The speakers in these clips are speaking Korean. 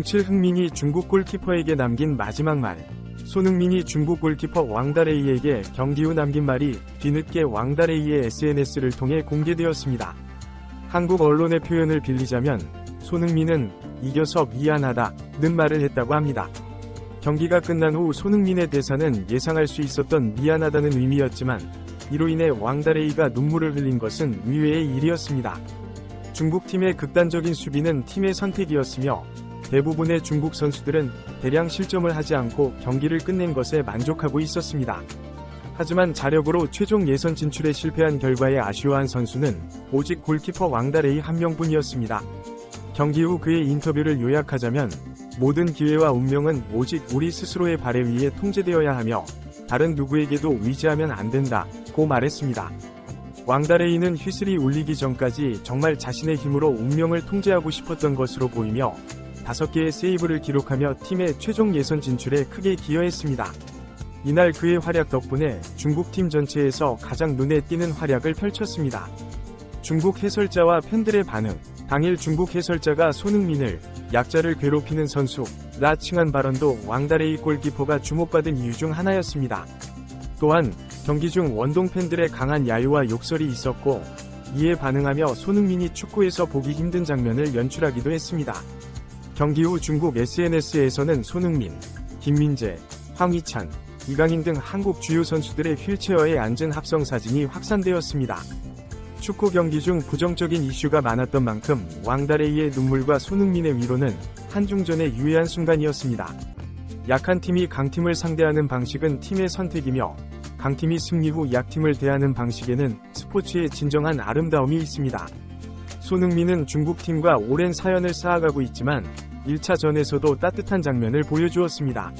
07 흥민이 중국 골키퍼에게 남긴 마지막 말. 손흥민이 중국 골키퍼 왕다레이에게 경기 후 남긴 말이 뒤늦게 왕다레이의 SNS를 통해 공개되었습니다. 한국 언론의 표현을 빌리자면 손흥민은 이겨서 미안하다는 말을 했다고 합니다. 경기가 끝난 후 손흥민의 대사는 예상할 수 있었던 미안하다는 의미였지만 이로 인해 왕다레이가 눈물을 흘린 것은 의외의 일이었습니다. 중국 팀의 극단적인 수비는 팀의 선택이었으며 대부분의 중국 선수들은 대량 실점을 하지 않고 경기를 끝낸 것에 만족하고 있었습니다. 하지만 자력으로 최종 예선 진출에 실패한 결과에 아쉬워한 선수는 오직 골키퍼 왕다레이 한 명뿐이었습니다. 경기 후 그의 인터뷰를 요약하자면 모든 기회와 운명은 오직 우리 스스로의 발에 의해 통제되어야 하며 다른 누구에게도 의지하면 안 된다 고 말했습니다. 왕다레이는 휘슬이 울리기 전까지 정말 자신의 힘으로 운명을 통제하고 싶었던 것으로 보이며 5개의 세이브를 기록하며 팀의 최종 예선 진출에 크게 기여했습니다. 이날 그의 활약 덕분에 중국 팀 전체에서 가장 눈에 띄는 활약을 펼쳤습니다. 중국 해설자와 팬들의 반응, 당일 중국 해설자가 손흥민을 약자를 괴롭히는 선수, 라 칭한 발언도 왕다레이 골키퍼가 주목받은 이유 중 하나였습니다. 또한 경기 중 원동 팬들의 강한 야유와 욕설이 있었고 이에 반응하며 손흥민이 축구에서 보기 힘든 장면을 연출하기도 했습니다. 경기 후 중국 SNS에서는 손흥민, 김민재, 황희찬, 이강인 등 한국 주요 선수들의 휠체어에 앉은 합성 사진이 확산되었습니다. 축구 경기 중 부정적인 이슈가 많았던 만큼 왕다레이의 눈물과 손흥민의 위로는 한중전의 유해한 순간이었습니다. 약한 팀이 강팀을 상대하는 방식은 팀의 선택이며 강팀이 승리 후 약팀을 대하는 방식에는 스포츠의 진정한 아름다움이 있습니다. 손흥민은 중국팀과 오랜 사연을 쌓아가고 있지만 1차전에서도 따뜻한 장면을 보여주었습니다.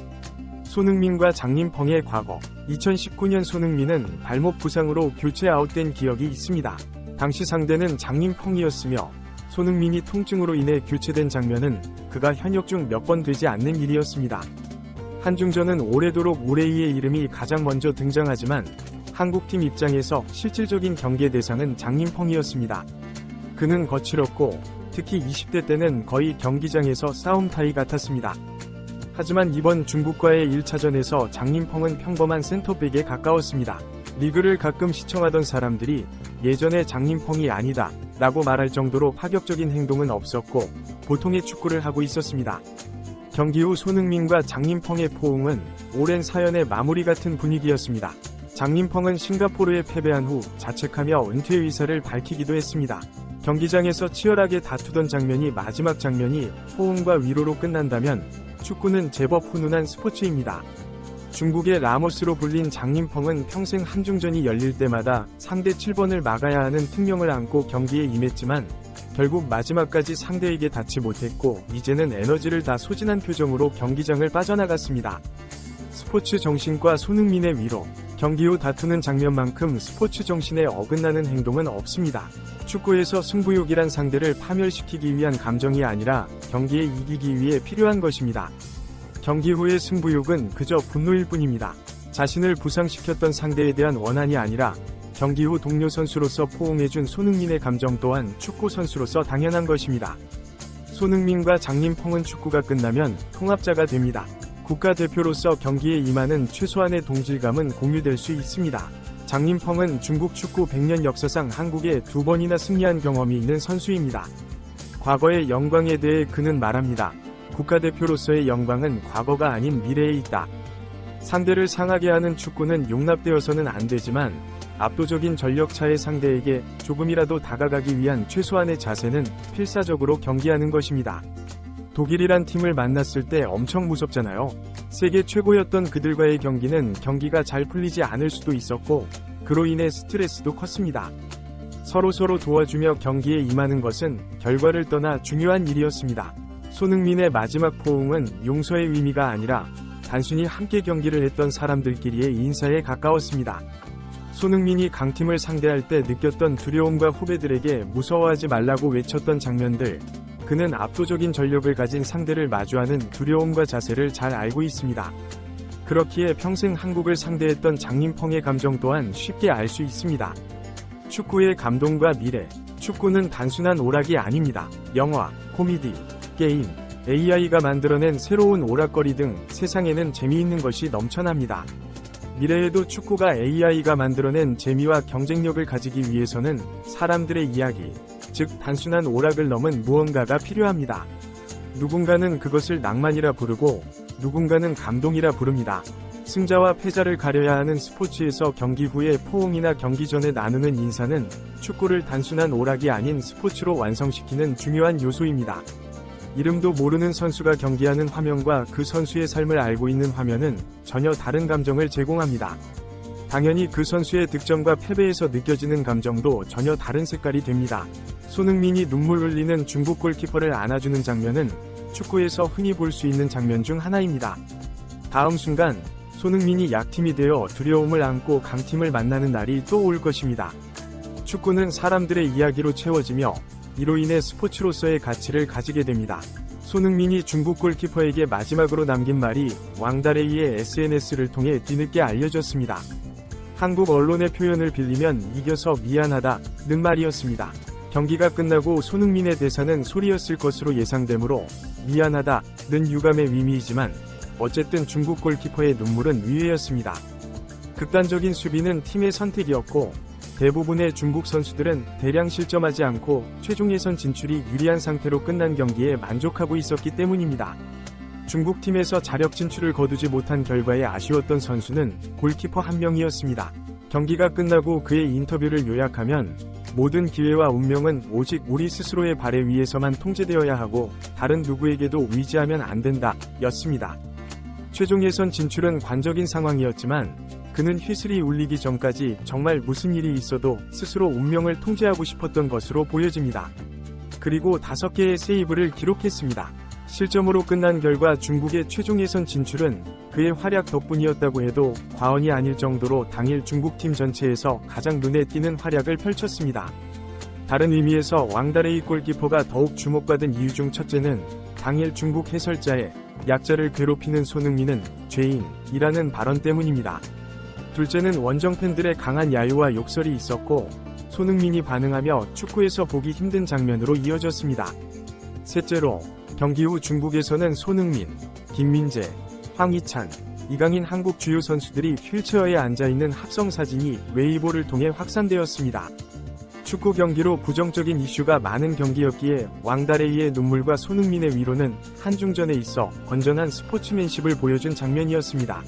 손흥민과 장림펑의 과거 2019년 손흥민은 발목 부상으로 교체 아웃된 기억이 있습니다. 당시 상대는 장림펑이었으며 손흥민이 통증으로 인해 교체된 장면은 그가 현역 중 몇 번 되지 않는 일이었습니다. 한중전은 오래도록 우레이의 이름이 가장 먼저 등장하지만 한국팀 입장에서 실질적인 경계 대상은 장림펑이었습니다. 그는 거칠었고 특히 20대 때는 거의 경기장에서 싸움 타이 같았습니다. 하지만 이번 중국과의 1차전에서 장림펑은 평범한 센터백에 가까웠습니다. 리그를 가끔 시청하던 사람들이 예전의 장림펑이 아니다 라고 말할 정도로 파격적인 행동은 없었고 보통의 축구를 하고 있었습니다. 경기 후 손흥민과 장림펑의 포옹은 오랜 사연의 마무리 같은 분위기였습니다. 장림펑은 싱가포르에 패배한 후 자책하며 은퇴 의사를 밝히기도 했습니다. 경기장에서 치열하게 다투던 장면이 마지막 장면이 포옹과 위로로 끝난다면 축구는 제법 훈훈한 스포츠입니다. 중국의 라모스로 불린 장림펑은 평생 한중전이 열릴 때마다 상대 7번을 막아야 하는 특명을 안고 경기에 임했지만 결국 마지막까지 상대에게 닿지 못했고 이제는 에너지를 다 소진한 표정으로 경기장을 빠져나갔습니다. 스포츠 정신과 손흥민의 위로 경기 후 다투는 장면만큼 스포츠 정신에 어긋나는 행동은 없습니다. 축구에서 승부욕이란 상대를 파멸시키기 위한 감정이 아니라 경기에 이기기 위해 필요한 것입니다. 경기 후의 승부욕은 그저 분노일 뿐입니다. 자신을 부상시켰던 상대에 대한 원한이 아니라 경기 후 동료 선수로서 포옹해준 손흥민의 감정 또한 축구 선수로서 당연한 것입니다. 손흥민과 장림펑은 축구가 끝나면 통합자가 됩니다. 국가대표로서 경기에 임하는 최소한의 동질감은 공유될 수 있습니다. 장림펑은 중국 축구 100년 역사상 한국에 두 번이나 승리한 경험이 있는 선수입니다. 과거의 영광에 대해 그는 말합니다. 국가대표로서의 영광은 과거가 아닌 미래에 있다. 상대를 상하게 하는 축구는 용납되어서는 안 되지만 압도적인 전력차의 상대에게 조금이라도 다가가기 위한 최소한의 자세는 필사적으로 경기하는 것입니다. 독일이란 팀을 만났을 때 엄청 무섭잖아요. 세계 최고였던 그들과의 경기는 경기가 잘 풀리지 않을 수도 있었고, 그로 인해 스트레스도 컸습니다. 서로서로 도와주며 경기에 임하는 것은 결과를 떠나 중요한 일이었습니다. 손흥민의 마지막 포옹은 용서의 의미가 아니라 단순히 함께 경기를 했던 사람들끼리의 인사에 가까웠습니다. 손흥민이 강팀을 상대할 때 느꼈던 두려움과 후배들에게 무서워하지 말라고 외쳤던 장면들, 그는 압도적인 전력을 가진 상대를 마주하는 두려움과 자세를 잘 알고 있습니다. 그렇기에 평생 한국을 상대했던 장림펑의 감정 또한 쉽게 알 수 있습니다. 축구의 감동과 미래. 축구는 단순한 오락이 아닙니다. 영화, 코미디, 게임, AI가 만들어낸 새로운 오락거리 등 세상에는 재미있는 것이 넘쳐납니다. 미래에도 축구가 AI가 만들어낸 재미와 경쟁력을 가지기 위해서는 사람들의 이야기, 즉 단순한 오락을 넘은 무언가가 필요합니다. 누군가는 그것을 낭만이라 부르고 누군가는 감동이라 부릅니다. 승자와 패자를 가려야 하는 스포츠에서 경기 후에 포옹이나 경기 전에 나누는 인사는 축구를 단순한 오락이 아닌 스포츠로 완성시키는 중요한 요소입니다. 이름도 모르는 선수가 경기하는 화면과 그 선수의 삶을 알고 있는 화면은 전혀 다른 감정을 제공합니다. 당연히 그 선수의 득점과 패배에서 느껴지는 감정도 전혀 다른 색깔이 됩니다. 손흥민이 눈물 흘리는 중국 골키퍼를 안아주는 장면은 축구에서 흔히 볼 수 있는 장면 중 하나입니다. 다음 순간 손흥민이 약팀이 되어 두려움을 안고 강팀을 만나는 날이 또 올 것입니다. 축구는 사람들의 이야기로 채워지며 이로 인해 스포츠로서의 가치를 가지게 됩니다. 손흥민이 중국 골키퍼에게 마지막으로 남긴 말이 왕다레이의 SNS를 통해 뒤늦게 알려졌습니다. 한국 언론의 표현을 빌리면 이겨서 미안하다 는 말이었습니다. 경기가 끝나고 손흥민의 대사는 소리였을 것으로 예상되므로 미안하다 는 유감의 의미이지만 어쨌든 중국 골키퍼의 눈물은 위회였습니다. 극단적인 수비는 팀의 선택이었고 대부분의 중국 선수들은 대량 실점하지 않고 최종 예선 진출이 유리한 상태로 끝난 경기에 만족하고 있었기 때문입니다. 중국 팀에서 자력 진출을 거두지 못한 결과에 아쉬웠던 선수는 골키퍼 한 명이었습니다. 경기가 끝나고 그의 인터뷰를 요약하면 모든 기회와 운명은 오직 우리 스스로의 발에 위해서만 통제되어야 하고 다른 누구에게도 의지하면 안 된다 였습니다. 최종 예선 진출은 관적인 상황이었지만 그는 휘슬이 울리기 전까지 정말 무슨 일이 있어도 스스로 운명을 통제하고 싶었던 것으로 보여집니다. 그리고 다섯 개의 세이브를 기록했습니다. 실점으로 끝난 결과 중국의 최종 예선 진출은 그의 활약 덕분이었다고 해도 과언이 아닐 정도로 당일 중국팀 전체에서 가장 눈에 띄는 활약을 펼쳤습니다. 다른 의미에서 왕다레이 골키퍼가 더욱 주목받은 이유 중 첫째는 당일 중국 해설자의 약자를 괴롭히는 손흥민은 죄인이라는 발언 때문입니다. 둘째는 원정 팬들의 강한 야유와 욕설이 있었고 손흥민이 반응하며 축구에서 보기 힘든 장면으로 이어졌습니다. 셋째로 경기 후 중국에서는 손흥민, 김민재, 황희찬, 이강인 한국 주요 선수들이 휠체어에 앉아있는 합성 사진이 웨이보를 통해 확산되었습니다. 축구 경기로 부정적인 이슈가 많은 경기였기에 왕다레이의 눈물과 손흥민의 위로는 한중전에 있어 건전한 스포츠맨십을 보여준 장면이었습니다.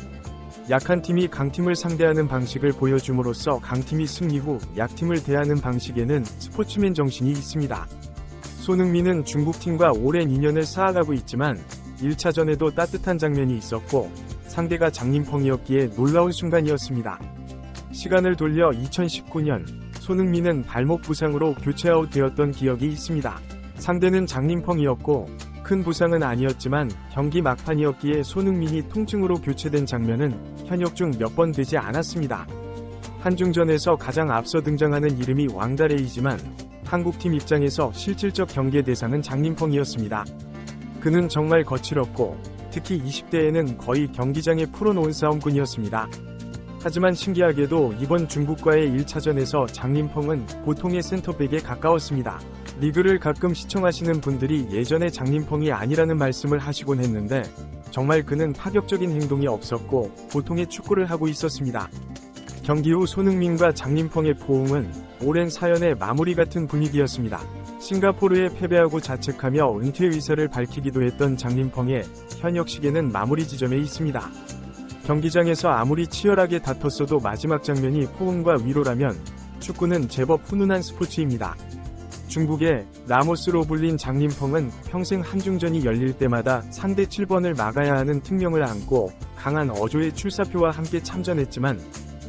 약한 팀이 강팀을 상대하는 방식을 보여줌으로써 강팀이 승리 후 약팀을 대하는 방식에는 스포츠맨 정신이 있습니다. 손흥민은 중국팀과 오랜 인연을 쌓아가고 있지만 1차전에도 따뜻한 장면이 있었고 상대가 장림펑이었기에 놀라운 순간이었습니다. 시간을 돌려 2019년 손흥민은 발목 부상으로 교체 아웃되었던 기억이 있습니다. 상대는 장림펑이었고 큰 부상은 아니었지만 경기 막판이었기에 손흥민이 통증으로 교체된 장면은 현역 중 몇 번 되지 않았습니다. 한중전에서 가장 앞서 등장하는 이름이 왕다레이지만 한국팀 입장에서 실질적 경계 대상은 장림펑이었습니다. 그는 정말 거칠었고 특히 20대에는 거의 경기장에 풀어놓은 싸움꾼이었습니다. 하지만 신기하게도 이번 중국과의 1차전에서 장림펑은 보통의 센터백에 가까웠습니다. 리그를 가끔 시청하시는 분들이 예전의 장림펑이 아니라는 말씀을 하시곤 했는데 정말 그는 파격적인 행동이 없었고 보통의 축구를 하고 있었습니다. 경기 후 손흥민과 장림펑의 포옹은 오랜 사연의 마무리 같은 분위기였습니다. 싱가포르에 패배하고 자책하며 은퇴 의사를 밝히기도 했던 장림펑의 현역식에는 마무리 지점에 있습니다. 경기장에서 아무리 치열하게 다퉜어도 마지막 장면이 포옹과 위로라면 축구는 제법 훈훈한 스포츠입니다. 중국의 라모스로 불린 장림펑은 평생 한중전이 열릴 때마다 상대 7번을 막아야 하는 특명을 안고 강한 어조의 출사표와 함께 참전했지만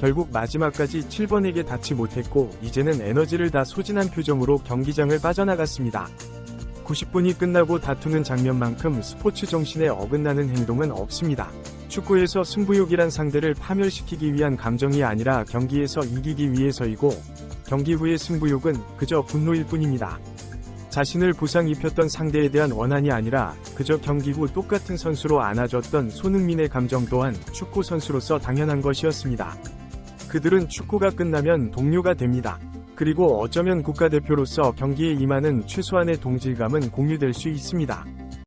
결국 마지막까지 7번에게 닿지 못했고 이제는 에너지를 다 소진한 표정으로 경기장을 빠져나갔습니다. 90분이 끝나고 다투는 장면만큼 스포츠 정신에 어긋나는 행동은 없습니다. 축구에서 승부욕이란 상대를 파멸시키기 위한 감정이 아니라 경기에서 이기기 위해서이고 경기 후의 승부욕은 그저 분노일 뿐입니다. 자신을 부상 입혔던 상대에 대한 원한이 아니라 그저 경기 후 똑같은 선수로 안아줬던 손흥민의 감정 또한 축구 선수로서 당연한 것이었습니다. 그들은 축구가 끝나면 동료가 됩니다. 그리고 어쩌면 국가대표로서 경기에 임하는 최소한의 동질감은 공유될 수 있습니다.